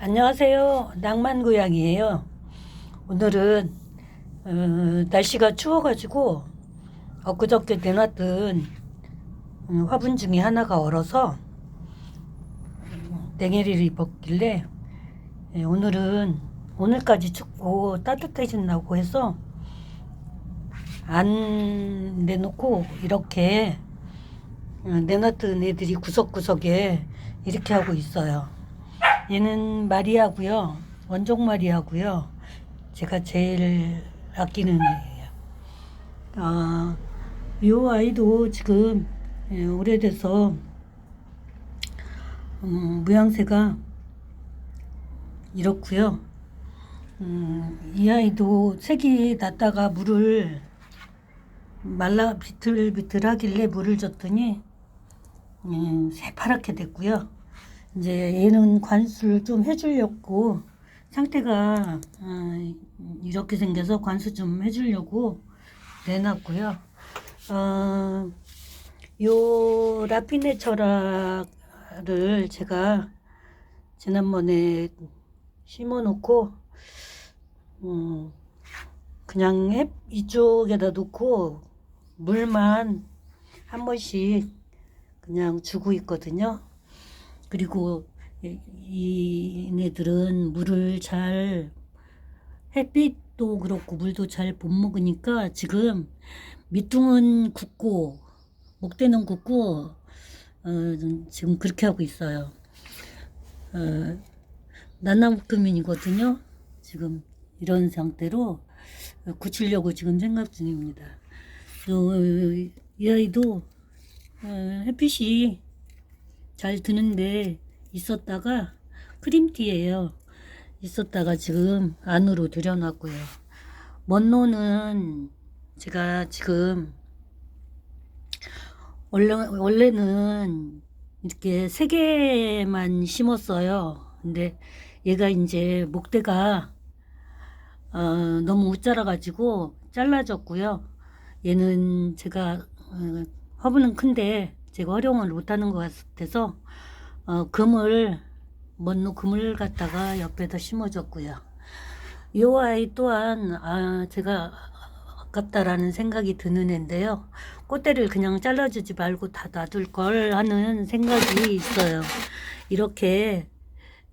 안녕하세요. 낭만고양이에요. 오늘은 어, 날씨가 추워가지고 엊그저께 내놨던 음, 화분 중에 하나가 얼어서 냉해리를 입었길래 예, 오늘은 오늘까지 춥고 따뜻해진다고 해서 안 내놓고 이렇게 어, 내놨던 애들이 구석구석에 이렇게 하고 있어요. 얘는 마리아고요. 원종 마리아고요. 제가 제일 아끼는 애예요. 아, 요 아이도 지금 예, 오래돼서 음, 모양새가 이렇고요. 음, 이 아이도 색이 났다가 물을 말라 비틀비틀하길래 물을 줬더니 음, 새파랗게 됐고요. 이제 얘는 관수를 좀 해주려고 상태가 어, 이렇게 생겨서 관수 좀 해주려고 내놨고요. 어, 요 라피네 철학을 제가 지난번에 심어놓고 음, 그냥 햇 이쪽에다 놓고 물만 한 번씩 그냥 주고 있거든요. 그리고 이- 이네들은 물을 잘 햇빛도 그렇고 물도 잘 못 먹으니까 지금 밑둥은 굳고 목대는 굳고 어, 지금 그렇게 하고 있어요. 어, 난나묶음이거든요. 지금 이런 상태로 굳히려고 지금 생각 중입니다. 어, 이 아이도 어, 햇빛이 잘 드는데 있었다가 크림티예요. 있었다가 지금 안으로 들여놨고요. 먼노는 제가 지금 원래 원래는 이렇게 세 개만 심었어요. 근데 얘가 이제 목대가 어, 너무 웃자라가지고 잘라졌고요. 얘는 제가 어, 화분은 큰데 제가 활용을 못하는 것 같아서 어, 금을 먼노 금을 갖다가 옆에다 심어줬고요. 이 아이 또한 아, 제가 아깝다라는 생각이 드는 애인데요. 꽃대를 그냥 잘라주지 말고 다 놔둘 걸 하는 생각이 있어요. 이렇게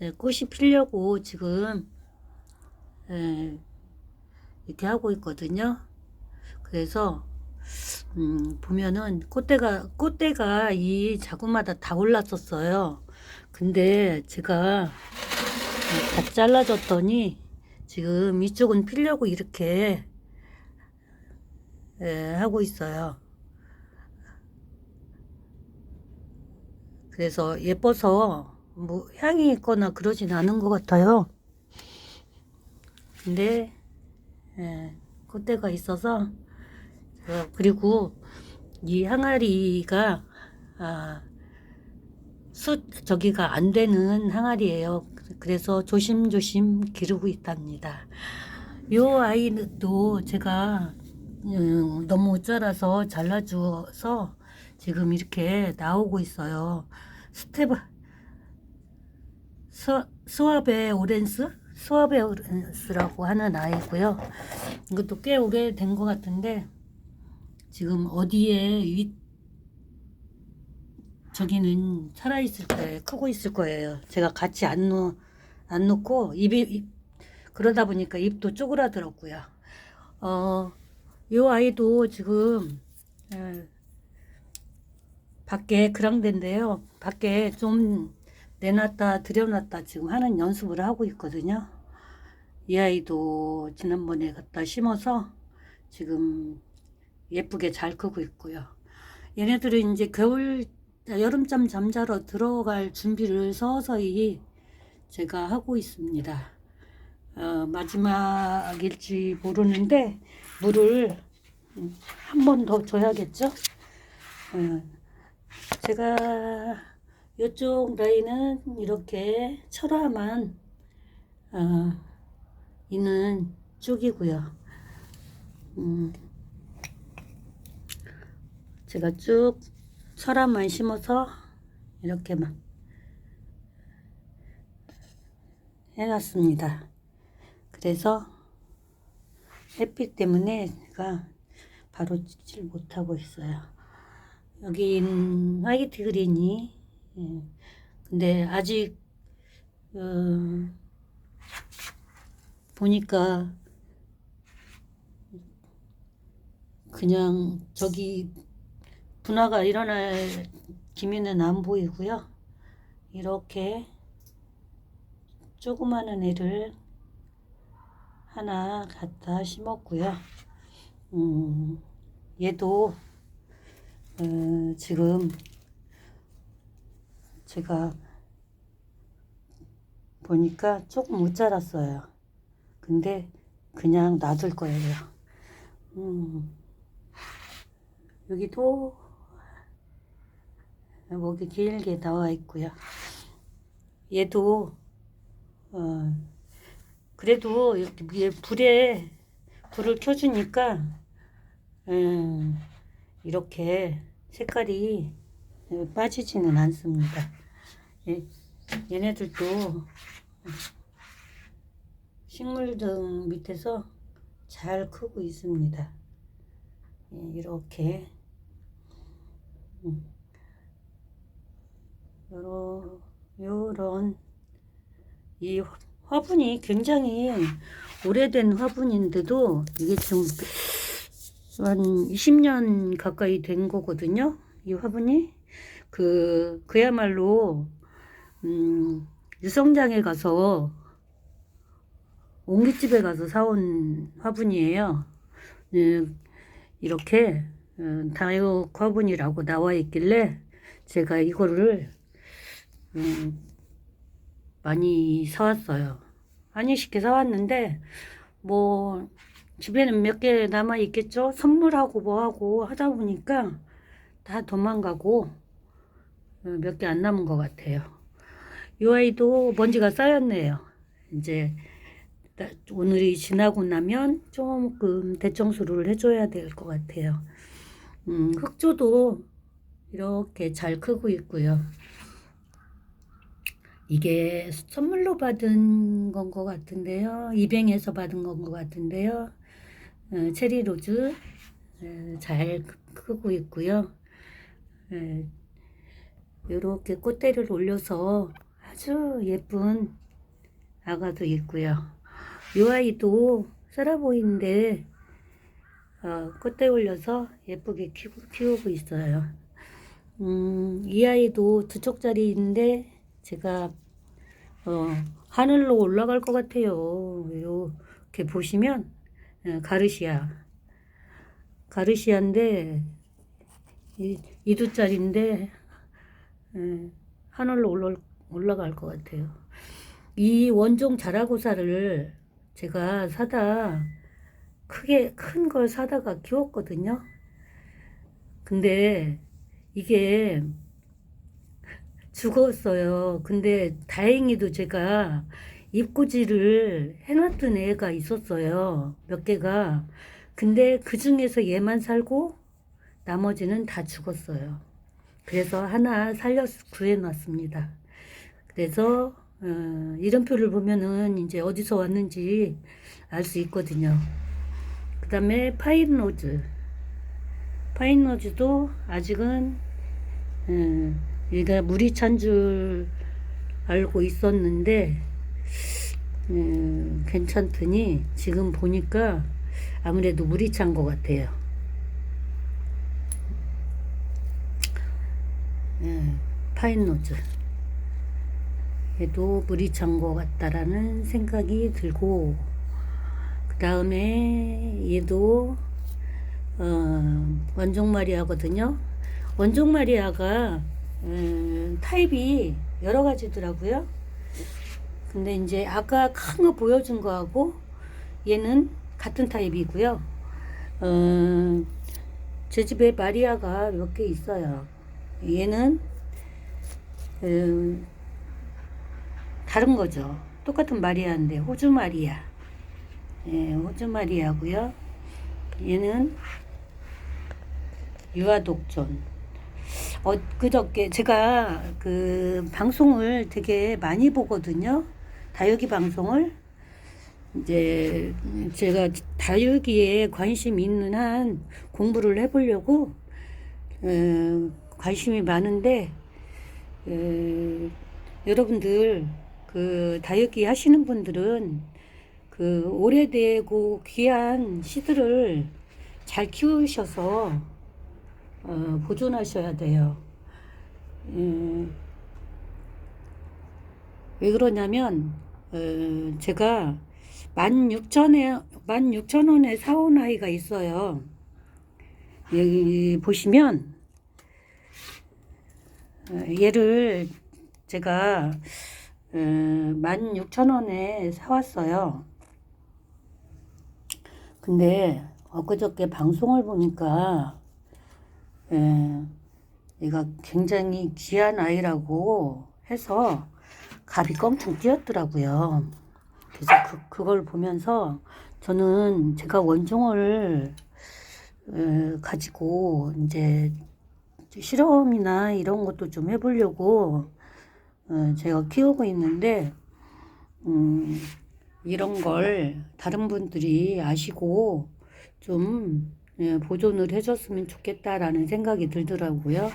예, 꽃이 피려고 지금 예, 이렇게 하고 있거든요. 그래서 음, 보면은 꽃대가 꽃대가 이 자구마다 다 올랐었어요. 근데 제가 다 잘라줬더니 지금 이쪽은 피려고 이렇게 예, 하고 있어요. 그래서 예뻐서 뭐 향이 있거나 그러진 않은 것 같아요. 근데 예, 꽃대가 있어서 어, 그리고 이 항아리가 아, 수 저기가 안 되는 항아리예요. 그래서 조심조심 기르고 있답니다. 요 아이도 제가 음, 너무 자라서 잘라줘서 지금 이렇게 나오고 있어요. 스테브 스, 스와베 오렌스? 스와베 오렌스라고 하는 아이고요. 이것도 꽤 오래 된 것 같은데 지금 어디에 윗 저기는 살아 있을 거예요. 크고 있을 거예요. 제가 같이 안 놓, 안 놓고 입이 입, 그러다 보니까 입도 쪼그라들었고요. 어, 요 아이도 지금 에, 밖에 그랑된데요. 밖에 좀 내놨다 들여놨다 지금 하는 연습을 하고 있거든요. 이 아이도 지난번에 갖다 심어서 지금 예쁘게 잘 크고 있고요. 얘네들은 이제 겨울 여름잠 잠자러 들어갈 준비를 서서히 제가 하고 있습니다. 어, 마지막일지 모르는데 물을 한 번 더 줘야겠죠? 어, 제가 이쪽 라인은 이렇게 철화만 어, 있는 쪽이고요. 음, 제가 쭉 철화만 심어서 이렇게만 해놨습니다. 그래서 햇빛 때문에 제가 바로 찍질 못하고 있어요. 여긴 화이트 그린이 예. 근데 아직 어, 보니까 그냥 저기 분화가 일어날 기미는 안 보이고요. 이렇게 조그마한 애를 하나 갖다 심었고요. 음, 얘도 어, 지금 제가 보니까 조금 못 자랐어요. 근데 그냥 놔둘 거예요. 음, 여기도 목이 길게 나와 있고요. 얘도 어, 그래도 이렇게 불에 불을 켜주니까 음, 이렇게 색깔이 예, 빠지지는 않습니다. 예, 얘네들도 식물등 밑에서 잘 크고 있습니다. 예, 이렇게 음, 요런 요런 이 화- 화분이 굉장히 오래된 화분인데도 이게 지금 한 20년 가까이 된 거거든요. 이 화분이 그 그야말로 음, 유성장에 가서 옹기집에 가서 사온 화분이에요. 예, 이렇게 어, 다이옥 화분이라고 나와 있길래 제가 이거를 음, 많이 사왔어요. 쉽게 사왔는데 뭐 집에는 몇 개 남아 있겠죠. 선물하고 뭐하고 하다 보니까 다 도망가고 어, 몇개 안 남은 것 같아요. 이 아이도 먼지가 쌓였네요. 이제 나- 오늘이 지나고 나면 조금 대청소를 해줘야 될 것 같아요. 음, 흑조도 이렇게 잘 크고 있고요. 이게 선물로 받은 건 것 같은데요. 입양해서 받은 건 것 같은데요. 어, 체리 로즈 어, 잘 크- 크고 있고요. 이렇게 꽃대를 올려서 아주 예쁜 아가도 있고요. 이 아이도 보이는데 어, 꽃대 올려서 예쁘게 키우고, 키우고 있어요. 음, 이 아이도 두 쪽짜리인데 제가 어, 하늘로 올라갈 것 같아요. 이렇게 보시면 어, 가르시아 가르시아인데 이, 이두짜리인데 에, 하늘로 올라, 올라갈 것 같아요. 이 원종 자라고사를 제가 사다 크게 큰 걸 사다가 키웠거든요. 근데 이게 죽었어요. 근데 다행히도 제가 입구지를 해놨던 애가 있었어요. 몇 개가. 근데 그 중에서 얘만 살고 나머지는 다 죽었어요. 그래서 하나 살려 구해놨습니다. 그래서 어, 이름표를 보면은 이제 어디서 왔는지 알 수 있거든요. 그 다음에 파인로즈. 파인로즈도 아직은 음, 얘가 물이 찬 줄 알고 있었는데 음, 괜찮더니 지금 보니까 아무래도 물이 찬 것 같아요. 예, 파인로즈. 얘도 물이 찬 것 같다라는 생각이 들고 그 다음에 얘도 어, 원종 마리아거든요. 원종 마리아가 음, 타입이 여러 가지더라고요. 근데 이제 아까 큰 거 보여준 거하고 얘는 같은 타입이고요. 어, 제 집에 마리아가 몇 개 있어요. 얘는 음, 다른 거죠. 똑같은 마리아인데 호주 마리아. 예, 호주 마리아고요. 얘는 유아독존. 어, 그저께 제가 그 방송을 되게 많이 보거든요. 다육이 방송을 이제 제가 다육이에 관심 있는 한 공부를 해보려고 어, 관심이 많은데 어, 여러분들 그 다육이 하시는 분들은 그 오래되고 귀한 씨들을 잘 키우셔서 어, 보존하셔야 돼요. 음, 왜 그러냐면 어, 제가 16,000에 16,000원에 사온 아이가 있어요. 여기 보시면 어, 얘를 제가 어, 16,000원에 사왔어요. 근데 엊그저께 방송을 보니까 에, 얘가 굉장히 귀한 아이라고 해서 갑이 껑충 뛰었더라고요. 그래서 그, 그걸 보면서 저는 제가 원종을 에, 가지고 이제 실험이나 이런 것도 좀 해보려고 어, 제가 키우고 있는데 음, 이런 걸 다른 분들이 아시고 좀 예, 보존을 해줬으면 좋겠다라는 생각이 들더라고요.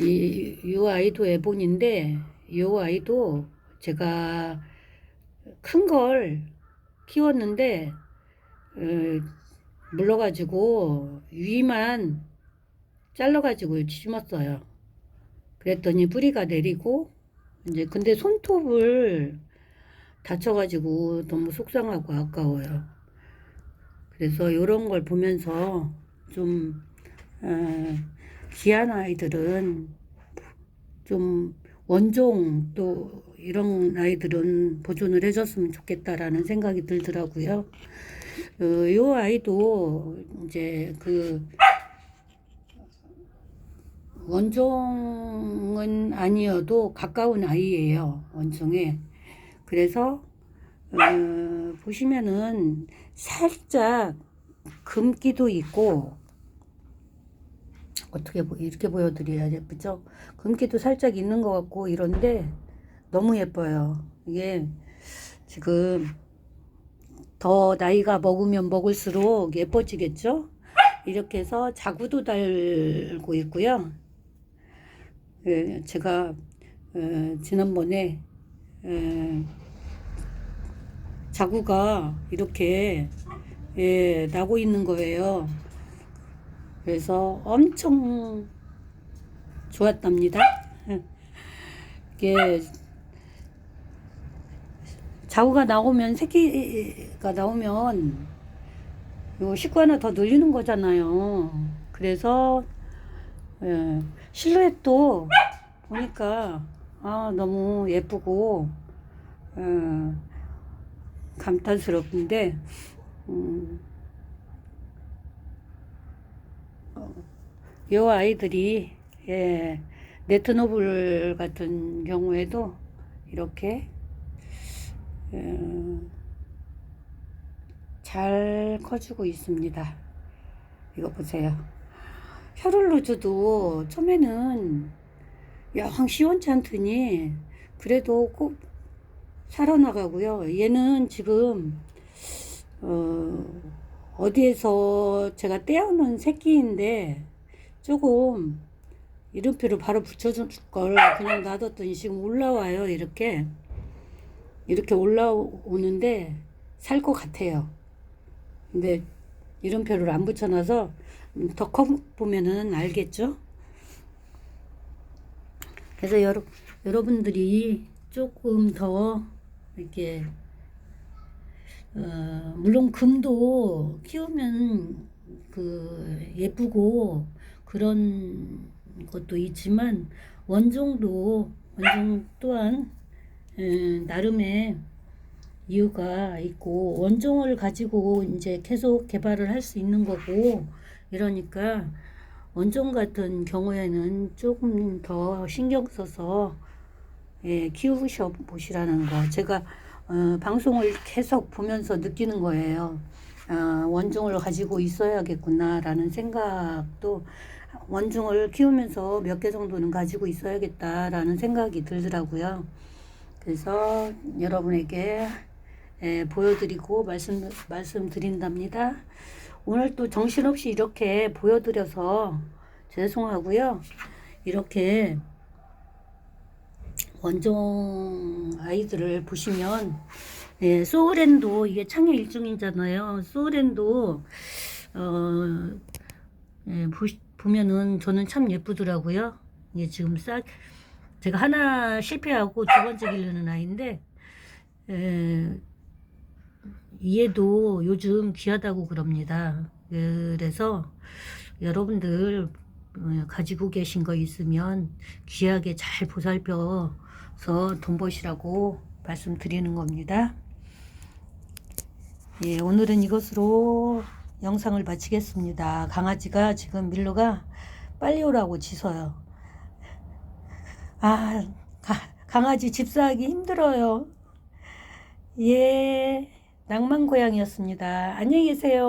이, 이 아이도 애본인데 이 아이도 제가 큰 걸 키웠는데 어, 물러가지고 위만 잘라가지고 심었어요. 그랬더니 뿌리가 내리고 이제 근데 손톱을 다쳐가지고 너무 속상하고 아까워요. 그래서 이런 걸 보면서 좀 어, 귀한 아이들은 좀 원종 또 이런 아이들은 보존을 해줬으면 좋겠다라는 생각이 들더라고요. 어, 이 아이도 이제 그 원종은 아니어도 가까운 아이예요. 원종에. 그래서 어, 보시면은 살짝 금기도 있고 어떻게 보, 이렇게 보여드려야 예쁘죠? 금기도 살짝 있는 것 같고 이런데 너무 예뻐요. 이게 지금 더 나이가 먹으면 먹을수록 예뻐지겠죠? 이렇게 해서 자구도 달고 있고요. 예, 제가 어, 지난번에 에, 자구가 이렇게 예, 나고 있는 거예요. 그래서 엄청 좋았답니다. 이게 자구가 나오면 새끼가 나오면 요 식구 하나 더 늘리는 거잖아요. 그래서 예, 실루엣도 보니까 아 너무 예쁘고 어, 감탄스럽은데 음, 어, 요 아이들이 예, 네트노블 같은 경우에도 이렇게 어, 잘 커주고 있습니다. 이거 보세요. 혈을로즈도 처음에는 영 시원치 않더니 그래도 꼭 살아나가고요. 얘는 지금 어, 어디에서 제가 떼어놓은 새끼인데 조금 이름표를 바로 붙여줄 걸 그냥 놔뒀더니 지금 올라와요. 이렇게 이렇게 올라오는데 살 것 같아요. 근데 이름표를 안 붙여놔서 더 커 보면은 알겠죠? 그래서 여러, 여러분들이 조금 더 이렇게 어, 물론 금도 키우면 그 예쁘고 그런 것도 있지만 원종도 원종 또한 에, 나름의 이유가 있고 원종을 가지고 이제 계속 개발을 할 수 있는 거고 이러니까 원종 같은 경우에는 조금 더 신경 써서 예, 키우셔 보시라는 거. 제가 어, 방송을 계속 보면서 느끼는 거예요. 아, 원종을 가지고 있어야겠구나라는 생각도 원종을 키우면서 몇 개 정도는 가지고 있어야겠다라는 생각이 들더라고요. 그래서 여러분에게 예, 보여드리고 말씀 말씀드린답니다. 오늘 또 정신없이 이렇게 보여드려서 죄송하고요. 이렇게 원종 아이들을 보시면 예, 소울랜도 이게 창의 일종이잖아요. 소울랜도 어, 예, 보, 보면은 저는 참 예쁘더라고요. 이게 지금 싹 제가 하나 실패하고 두 번째 기르는 아이인데 에, 얘도 요즘 귀하다고 그럽니다. 그래서 여러분들 어, 가지고 계신 거 있으면 귀하게 잘 보살펴서 돈 버시라고 말씀드리는 겁니다. 예, 오늘은 이것으로 영상을 마치겠습니다. 강아지가 지금 밀로가 빨리 오라고 짖어요. 아, 가- 강아지 집사하기 힘들어요. 예, 낭만 고양이였습니다. 안녕히 계세요.